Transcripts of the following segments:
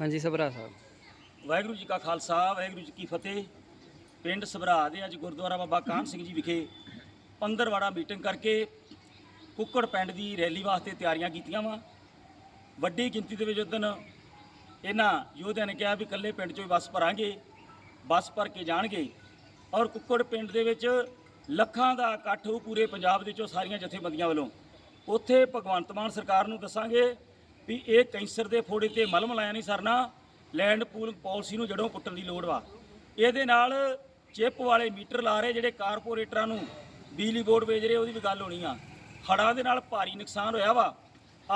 ਹਾਂਜੀ, ਸਭਰਾ ਸਾਹਿਬ। ਵਾਹਿਗੁਰੂ ਜੀ ਕਾ ਖਾਲਸਾ, ਵਾਹਿਗੁਰੂ ਜੀ ਕੀ ਫਤਿਹ। ਪਿੰਡ ਸਭਰਾ ਦੇ ਅੱਜ ਗੁਰਦੁਆਰਾ ਬਾਬਾ ਕਾਨ ਸਿੰਘ ਜੀ ਵਿਖੇ ਪੰਦਰਵਾੜਾ ਮੀਟਿੰਗ ਕਰਕੇ ਕੁੱਕੜ ਪਿੰਡ ਦੀ ਰੈਲੀ ਵਾਸਤੇ ਤਿਆਰੀਆਂ ਕੀਤੀਆਂ ਵਾ। ਵੱਡੀ ਗਿਣਤੀ ਦੇ ਵਿੱਚ ਉਦਣ ਇਹਨਾਂ ਯੋਧਿਆਂ ਨੇ ਕਿਹਾ ਵੀ ਇਕੱਲੇ ਪਿੰਡ ਚੋਂ ਹੀ ਬੱਸ ਭਰਾਂਗੇ, ਬੱਸ ਭਰ ਕੇ ਜਾਣਗੇ। ਔਰ ਕੁੱਕੜ ਪਿੰਡ ਦੇ ਵਿੱਚ ਲੱਖਾਂ ਦਾ ਇਕੱਠ ਹੋਊ ਪੂਰੇ ਪੰਜਾਬ ਦੇ ਵਿੱਚੋਂ ਸਾਰੀਆਂ ਜਥੇਬੰਦੀਆਂ ਵੱਲੋਂ। ਉੱਥੇ ਭਗਵੰਤ ਮਾਨ ਸਰਕਾਰ ਨੂੰ ਦੱਸਾਂਗੇ ਵੀ ਇਹ ਕੈਂਸਰ ਦੇ ਫੋੜੇ ਤੇ ਮਲਮ ਲਾਇਆ ਨਹੀਂ ਸਰਨਾ, ਲੈਂਡ ਪੂਲ ਪਾਲਿਸੀ ਨੂੰ ਜੜੋਂ ਪੁੱਟਣ ਦੀ ਲੋੜ ਵਾ। ਇਹਦੇ ਨਾਲ ਚਿੱਪ ਵਾਲੇ ਮੀਟਰ ਲਾ ਰਹੇ ਜਿਹੜੇ ਕਾਰਪੋਰੇਟਰਾਂ ਨੂੰ ਬਿਜਲੀ ਬੋਰਡ ਵੇਚ ਰਹੇ, ਉਹਦੀ ਵੀ ਗੱਲ ਹੋਣੀ ਆ। ਹੜ੍ਹਾਂ ਦੇ ਨਾਲ ਭਾਰੀ ਨੁਕਸਾਨ ਹੋਇਆ ਵਾ।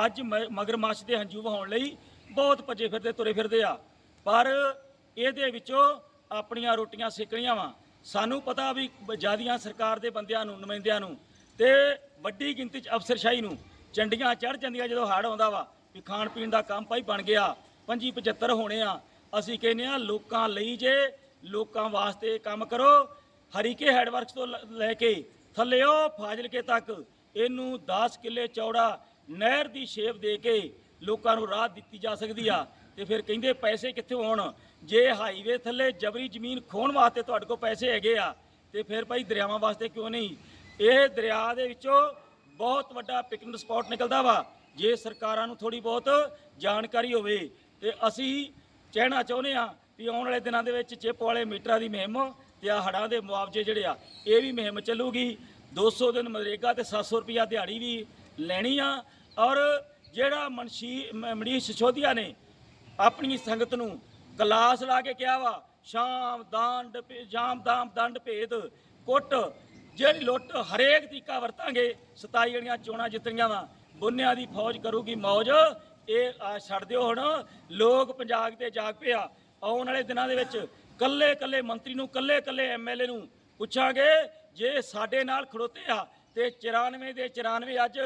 ਅੱਜ ਮ- ਮਗਰਮੱਛ ਦੇ ਹੰਝੂ ਵਹਾਉਣ ਲਈ ਬਹੁਤ ਭੱਜੇ ਫਿਰਦੇ, ਤੁਰੇ ਫਿਰਦੇ ਆ। ਪਰ ਇਹਦੇ ਵਿੱਚੋਂ ਆਪਣੀਆਂ ਰੋਟੀਆਂ ਸੇਕਣੀਆਂ ਵਾ। ਸਾਨੂੰ ਪਤਾ ਵੀ ਜਿਆਦੀਆਂ ਸਰਕਾਰ ਦੇ ਬੰਦਿਆਂ ਨੂੰ, ਨੁਮਾਇੰਦਿਆਂ ਨੂੰ ਤੇ ਵੱਡੀ ਗਿਣਤੀ ਚ ਅਫਸਰਸ਼ਾਹੀ ਨੂੰ ਚੰਡੀਆਂ ਚੜ ਜਾਂਦੀਆਂ ਜਦੋਂ ਹੜ੍ਹ ਆਉਂਦਾ ਵਾ। ਵੀ ਖਾਣ ਪੀਣ ਦਾ ਕੰਮ ਭਾਈ ਬਣ ਗਿਆ 25 75 ਹੋਣੇ ਆ। ਅਸੀਂ ਕਹਿੰਦੇ ਆ, ਲੋਕਾਂ ਲਈ ਜੇ ਲੋਕਾਂ ਵਾਸਤੇ ਕੰਮ ਕਰੋ, ਹਰੀਕੇ ਹੈਡਵਰਕਸ ਤੋਂ ਲ- ਲੈ ਕੇ ਥੱਲੇ ਥੱਲਿਓ ਫਾਜ਼ਿਲਕੇ ਤੱਕ ਇਹਨੂੰ 10 ਕਿੱਲੇ ਚੌੜਾ ਨਹਿਰ ਦੀ ਸ਼ੇਪ ਦੇ ਕੇ ਲੋਕਾਂ ਨੂੰ ਰਾਹ ਦਿੱਤੀ ਜਾ ਸਕਦੀ ਆ। ਤੇ ਫਿਰ ਕਹਿੰਦੇ ਪੈਸੇ ਕਿੱਥੋਂ ਹੋਣ? ਜੇ ਹਾਈਵੇ ਥੱਲੇ ਜਬਰੀ ਜ਼ਮੀਨ ਖੋਣ ਵਾਸਤੇ ਤੁਹਾਡੇ ਕੋਲ ਪੈਸੇ ਹੈਗੇ ਆ, ਤੇ ਫਿਰ ਭਾਈ ਦਰਿਆਵਾਂ ਵਾਸਤੇ ਕਿਉਂ ਨਹੀਂ? ਇਹ ਦਰਿਆ ਦੇ ਵਿੱਚੋਂ ਬਹੁਤ ਵੱਡਾ ਪਿਕਨਿਕ ਸਪਾਟ ਨਿਕਲਦਾ ਵਾ। ਜੇ ਸਰਕਾਰਾਂ ਨੂੰ ਥੋੜੀ ਬਹੁਤ ਜਾਣਕਾਰੀ ਹੋਵੇ ਤੇ ਅਸੀਂ ਕਹਿਣਾ ਚਾਹੁੰਦੇ ਆ ਵੀ ਆਉਣ ਵਾਲੇ ਦਿਨਾਂ ਦੇ ਵਿੱਚ ਚਿੱਪ ਵਾਲੇ ਮੀਟਰਾਂ ਦੀ ਮੁਹਿੰਮ ਤੇ ਆ ਹੜਾਂ ਦੇ ਮੁਆਵਜ਼ੇ ਜਿਹੜੇ ਆ, ਇਹ ਵੀ ਮੁਹਿੰਮ ਚੱਲੂਗੀ। 200 ਦਿਨ ਮਨਰੇਗਾ ਤੇ 700 ਰੁਪਿਆ ਦਿਹਾੜੀ ਵੀ ਲੈਣੀ ਆ। ਔਰ ਜਿਹੜਾ ਮਨਸ਼ੀ ਮ- ਮਨੀਸ਼ ਸਿਸੋਦੀਆ ਨੇ ਆਪਣੀ ਸੰਗਤ ਨੂੰ ਗਲਾਸ ਲਾ ਕੇ ਕਿਹਾ ਵਾ, ਸ਼ਾਮ ਦੰਡ ਜਾਮ ਦਾਮ ਦੰਡ ਭੇਦ ਕੁੱਟ, ਜਿਹੜੀ ਲੁੱਟ ਹਰੇਕ ਤਰੀਕਾ ਵਰਤਾਂਗੇ 27 ਜਿਹੜੀਆਂ ਚੋਣਾਂ ਜਿੱਤਣੀਆਂ ਵਾ ਬੁੰਨਿਆਂ ਦੀ ਫੌਜ ਕਰੂਗੀ ਮੌਜ। ਇਹ ਆ ਛੱਡ ਦਿਓ ਹੁਣ। ਲੋਕ ਪੰਜਾਬ ਤੇ ਜਾਗ ਪਿਆ। ਆਉਣ ਵਾਲੇ ਦਿਨਾਂ ਦੇ ਵਿੱਚ ਕੱਲੇ ਕੱਲੇ ਮੰਤਰੀ ਨੂੰ ਕੱਲੇ ਕੱਲੇ ਐਮਐਲਏ ਨੂੰ ਪੁੱਛਾਂਗੇ ਜੇ ਸਾਡੇ ਨਾਲ ਖੜੋਤੇ ਆ ਤੇ 94 ਦੇ 94 ਅੱਜ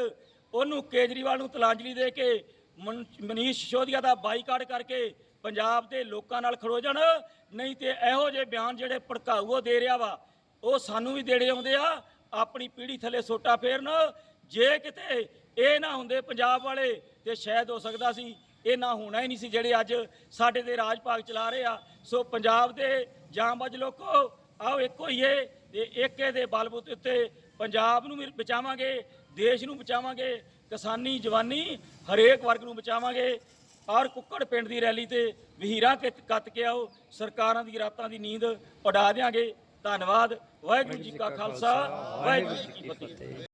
ਉਹਨੂੰ ਕੇਜਰੀਵਾਲ ਨੂੰ ਤਲਾਂਜਲੀ ਦੇ ਕੇ ਮਨ- ਮਨੀਸ਼ ਸਿਸੋਦੀਆ ਦਾ ਬਾਈਕਾਟ ਕਰਕੇ ਪੰਜਾਬ ਦੇ ਲੋਕਾਂ ਨਾਲ ਖੜੋ ਜਾਣ। ਨਹੀਂ ਤੇ ਇਹੋ ਜਿਹੇ ਬਿਆਨ ਜਿਹੜੇ ਭੜਕਾਊ ਉਹ ਦੇ ਰਿਹਾ ਵਾ, ਉਹ ਸਾਨੂੰ ਵੀ ਦੇੜੇ ਆਉਂਦੇ ਆ। ਆਪਣੀ ਪੀੜ੍ਹੀ ਥੱਲੇ ਸੋਟਾ ਫੇਰਨ। ਜੇ ਕਿਤੇ ਇਹ ਨਾ ਹੁੰਦੇ ਪੰਜਾਬ ਵਾਲੇ ਤੇ ਸ਼ਾਇਦ ਹੋ ਸਕਦਾ ਸੀ, ਇਹ ਨਾ ਹੋਣਾ ਹੀ ਨਹੀਂ ਸੀ ਜਿਹੜੇ ਅੱਜ ਸਾਡੇ ਦੇ ਰਾਜ ਭਾਗ ਚਲਾ ਰਹੇ ਆ। ਸੋ ਪੰਜਾਬ ਦੇ ਜਾਂਬਾਜ਼ ਲੋਕੋ, ਆਓ ਇੱਕੋ ਹੀ ਏ, ਤੇ ਏਕੇ ਦੇ ਬਲਬੂਤੇ ਉੱਤੇ ਪੰਜਾਬ ਨੂੰ ਵੀ ਬਚਾਵਾਂਗੇ, ਦੇਸ਼ ਨੂੰ ਬਚਾਵਾਂਗੇ, ਕਿਸਾਨੀ, ਜਵਾਨੀ ਹਰੇਕ ਵਰਗ ਨੂੰ ਬਚਾਵਾਂਗੇ। ਔਰ ਕੁੱਕੜ ਪਿੰਡ ਦੀ ਰੈਲੀ ਤੇ ਵਹੀਰਾਂ ਕੇ ਕੱਤ ਕੇ ਆਓ, ਸਰਕਾਰਾਂ ਦੀ ਰਾਤਾਂ ਦੀ ਨੀਂਦ ਉਡਾ ਦਿਆਂਗੇ। ਧੰਨਵਾਦ, ਵਾਹਿਗੁਰੂ ਜੀ ਕਾ ਖਾਲਸਾ, ਵਾਹਿਗੁਰੂ ਜੀ ਕੀ ਫਤਿਹ।